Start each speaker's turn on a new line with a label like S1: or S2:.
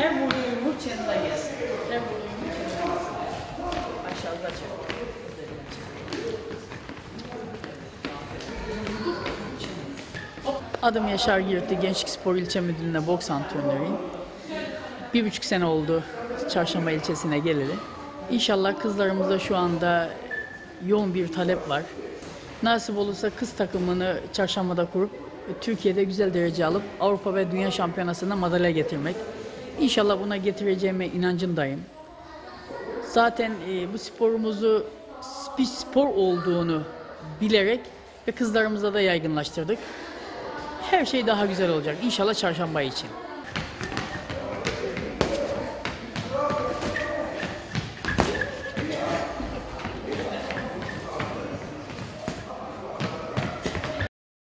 S1: Her vurduğu yumruk çanına gelsin. Her vurduğu yumruk çanına gelsin. Aşağıda çek. Adım Yaşar Giritli, Gençlik Spor İlçe Müdürlüğü'ne boks antrenörüyüm. Bir buçuk sene oldu Çarşamba ilçesine geleli. İnşallah kızlarımızda şu anda yoğun bir talep var. Nasip olursa kız takımını çarşambada kurup Türkiye'de güzel derece alıp Avrupa ve Dünya Şampiyonası'na madalya getirmek. İnşallah buna getireceğime inancındayım. Zaten e, bu sporumuzu bir spor olduğunu bilerek ve kızlarımıza da yaygınlaştırdık. Her şey daha güzel olacak. İnşallah çarşamba için.